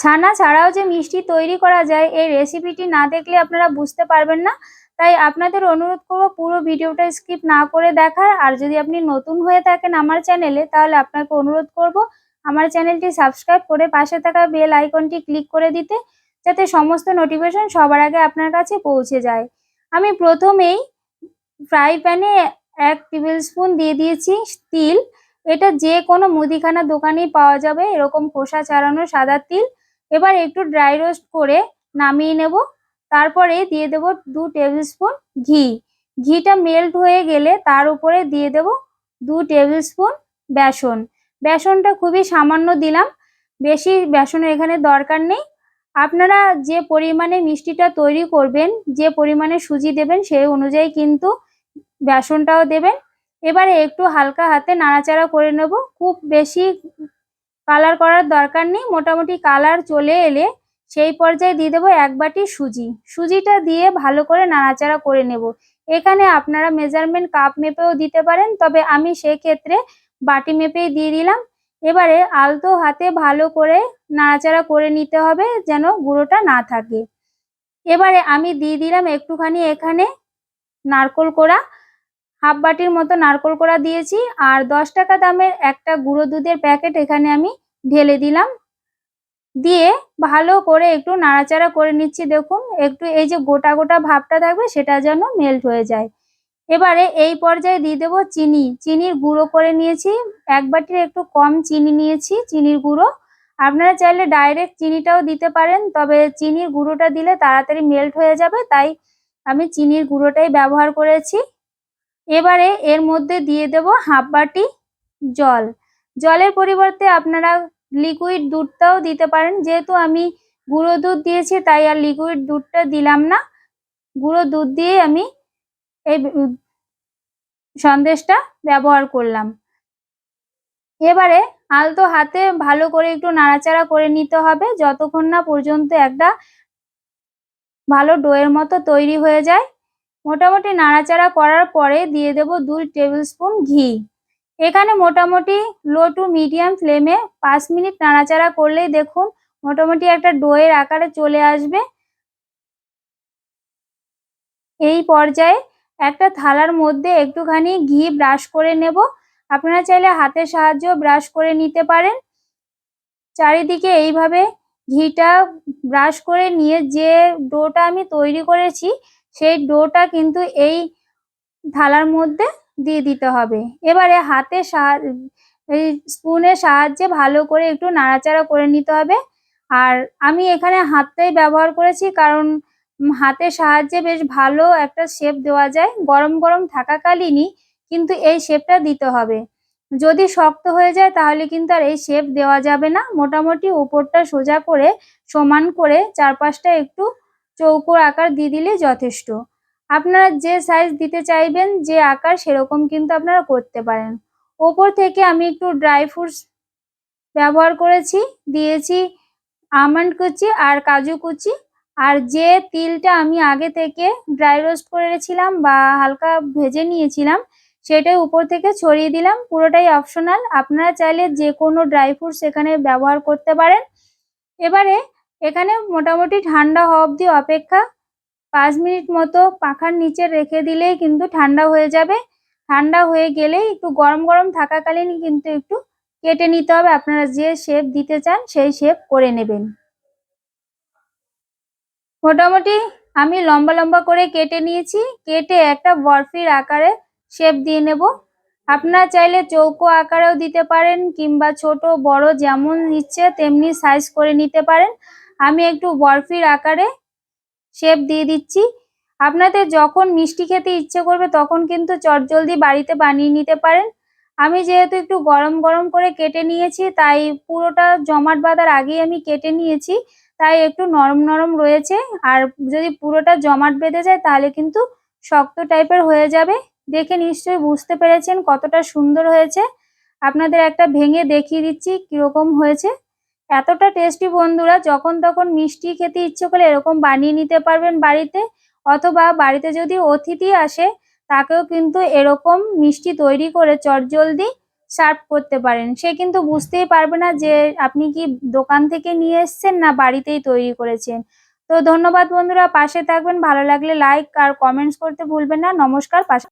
ছানা ছাড়াও যে মিষ্টি তৈরি করা যায়, এই রেসিপিটি না দেখলে আপনারা বুঝতে পারবেন না। তাই আপনাদের অনুরোধ করব পুরো ভিডিওটা স্কিপ না করে দেখার। আর যদি আপনি নতুন হয়ে থাকেন আমার চ্যানেলে, তাহলে আপনাকে অনুরোধ করব আমার চ্যানেলটি সাবস্ক্রাইব করে পাশে থাকা বেল আইকনটি ক্লিক করে দিতে, যাতে সমস্ত নোটিফিকেশন সবার আগে আপনার কাছে পৌঁছে যায়। আমি প্রথমেই ফ্রাই প্যানে এক টেবিল স্পুন দিয়ে দিয়েছি তিল। এটা যে কোনো মুদিখানা দোকানেই পাওয়া যাবে। এরকম খোসা ছাড়ানো সাদা তিল। এবার একটু ড্রাই রোস্ট করে নামিয়ে নেব। তারপরে দিয়ে দেব দু টেবিল স্পুন ঘি। ঘিটা মেল্ট হয়ে গেলে তার উপরে দিয়ে দেব দু টেবিল স্পুন বেসন। বেসনটা খুবই সামান্য দিলাম। বেশি বেসনের এখানে দরকার নেই। আপনারা যে পরিমাণে মিষ্টিটা তৈরি করবেন, যে পরিমাণে সুজি দেবেন সেই অনুযায়ী কিন্তু বেসনটাও দেবেন। এবারে একটু হালকা হাতে নাড়াচাড়া করে নেব। খুব বেশি কালার করার দরকার নেই। মোটামুটি কালার চলে এলে সেই পর্যায়ে দিয়ে দেবো এক বাটি সুজি। সুজিটা দিয়ে ভালো করে নাড়াচাড়া করে নেব। এখানে আপনারা মেজারমেন্ট কাপ মেপেও দিতে পারেন, তবে আমি সেক্ষেত্রে বাটি মেপেই দিয়ে দিলাম। এবারে আলতো হাতে ভালো করে নাড়াচাড়া করে নিতে হবে যেন গুঁড়োটা না থাকে। এবারে আমি দিয়ে দিলাম একটুখানি এখানে নারকোল কোড়া। হাফ বাটির মতো নারকোল করা দিয়েছি আর দশ টাকা দামের একটা গুঁড়ো দুধের প্যাকেট এখানে আমি ঢেলে দিলাম। দিয়ে ভালো করে একটু নাড়াচাড়া করে নিচ্ছি, দেখুন। একটু এই যে গোটা গোটা ভাবটা থাকবে সেটা যেন মেল্ট হয়ে যায়। এবারে এই পর্যায়ে দিয়ে দেবো চিনি। চিনির গুঁড়ো করে নিয়েছি। এক বাটির একটু কম চিনি নিয়েছি, চিনির গুঁড়ো। আপনারা চাইলে ডাইরেক্ট চিনিটাও দিতে পারেন, তবে চিনির গুঁড়োটা দিলে তাড়াতাড়ি মেল্ট হয়ে যাবে, তাই আমি চিনির গুঁড়োটাই ব্যবহার করেছি। এবারে এর মধ্যে দিয়ে দেব হাফ বাটি জল। জলের পরিবর্তে আপনারা লিকুইড দুধটাও দিতে পারেন। যেহেতু আমি গুঁড়ো দুধ দিয়েছি, তাই আর লিকুইড দুধটা দিলাম না। গুঁড়ো দুধ দিয়ে আমি এই সন্দেশটা ব্যবহার করলাম। এবারে আলতো হাতে ভালো করে একটু নাড়াচাড়া করে নিতে হবে। যতক্ষণ না পর্যন্ত একটা ভালো ডোয়ের মতো তৈরি হয়ে যায়। মোটামুটি নাড়াচাড়া করার পরে দিয়ে দেব দুই টেবিল স্পুন ঘি। এখানে মোটামুটি লো টু মিডিয়াম ফ্লেমে পাঁচ মিনিট নাড়াচাড়া করলেই দেখুন মোটামুটি একটা ডোয়ের আকারে চলে আসবে। এই পর্যায়ে একটা থালার মধ্যে একটুখানি ঘি ব্রাশ করে নেব। আপনারা চাইলে হাতের সাহায্য ব্রাশ করে নিতে পারেন। চারিদিকে এইভাবে ঘিটা ব্রাশ করে নিয়ে যে ডোটা আমি তৈরি করেছি সেই ডোটা কিন্তু এই থালার মধ্যে দিয়ে দিতে হবে। এবারে সাহায্য এই স্পুনের সাহায্যে ভালো করে একটু নাড়াচাড়া করে নিতে হবে। আর আমি এখানে হাতটাই ব্যবহার করেছি কারণ হাতের সাহায্যে বেশ ভালো একটা শেপ দেওয়া যায়। গরম গরম থাকাকালীনই কিন্তু এই শেপটা দিতে হবে। যদি শক্ত হয়ে যায় তাহলে কিন্তু আর এই শেপ দেওয়া যাবে না। মোটামুটি উপরটা সোজা করে সমান করে চারপাশটা একটু চৌকোর আকার দিয়ে দিলে যথেষ্ট। আপনারা যে সাইজ দিতে চাইবেন, যে আকার, সেরকম কিন্তু আপনারা করতে পারেন। ওপর থেকে আমি একটু ড্রাই ফ্রুটস ব্যবহার করেছি। দিয়েছি আমন্ড কুচি আর কাজু কুচি। আর যে তিলটা আমি আগে থেকে ড্রাই রোস্ট করেছিলাম বা হালকা ভেজে নিয়েছিলাম, সেটাই উপর থেকে ছড়িয়ে দিলাম। পুরোটাই অপশনাল আপনারা চাইলে যে কোনো ড্রাই ফ্রুটস এখানে ব্যবহার করতে পারেন। এবারে এখানে মোটামুটি ঠান্ডা হওয়া অবধি অপেক্ষা পাঁচ মিনিট মতো পাখার নিচে রেখে দিলেই কিন্তু ঠান্ডা হয়ে যাবে। ঠান্ডা হয়ে গেলেই একটু গরম গরম থাকাকালীন কিন্তু একটু কেটে নিতে হবে। আপনারা যে শেপ দিতে চান সেই শেপ করে নেবেন। মোটামুটি আমি লম্বা লম্বা করে কেটে নিয়েছি। কেটে একটা বরফির আকারে শেপ দিয়ে নেব। আপনারা চাইলে চৌকো আকারেও দিতে পারেন কিংবা ছোট, বড় যেমন ইচ্ছে তেমনি সাইজ করে নিতে পারেন। আমি একটু বরফির আকারে শেপ দিয়ে দিচ্ছি। আপনাদের যখন মিষ্টি খেতে ইচ্ছে করবে তখন কিন্তু চটজলদি বাড়িতে বানিয়ে নিতে পারেন। আমি যেহেতু একটু গরম গরম করে কেটে নিয়েছি, তাই পুরোটা জমাট বাঁধার আগেই আমি কেটে নিয়েছি, তাই একটু নরম নরম রয়েছে। আর যদি পুরোটা জমাট বেঁধে যায় তাহলে কিন্তু শক্ত টাইপের হয়ে যাবে। দেখে নিশ্চয়ই বুঝতে পেরেছেন কতটা সুন্দর হয়েছে। আপনাদের একটা ভেঙে দেখিয়ে দিচ্ছি কীরকম হয়েছে। এতটা টেস্টি বন্ধুরা, যখন তখন মিষ্টি খেতে ইচ্ছে করলে এরকম বানিয়ে নিতে পারবেন বাড়িতে। অথবা বাড়িতে যদি অতিথি আসে, তাকেও কিন্তু এরকম মিষ্টি তৈরি করে চটজলদি সার্ভ করতে পারেন। সে কিন্তু বুঝতেই পারবে না যে আপনি কি দোকান থেকে নিয়ে এসছেন না বাড়িতেই তৈরি করেছেন। তো ধন্যবাদ বন্ধুরা, পাশে থাকবেন। ভালো লাগলে লাইক আর কমেন্টস করতে ভুলবেন না। নমস্কার, পাশে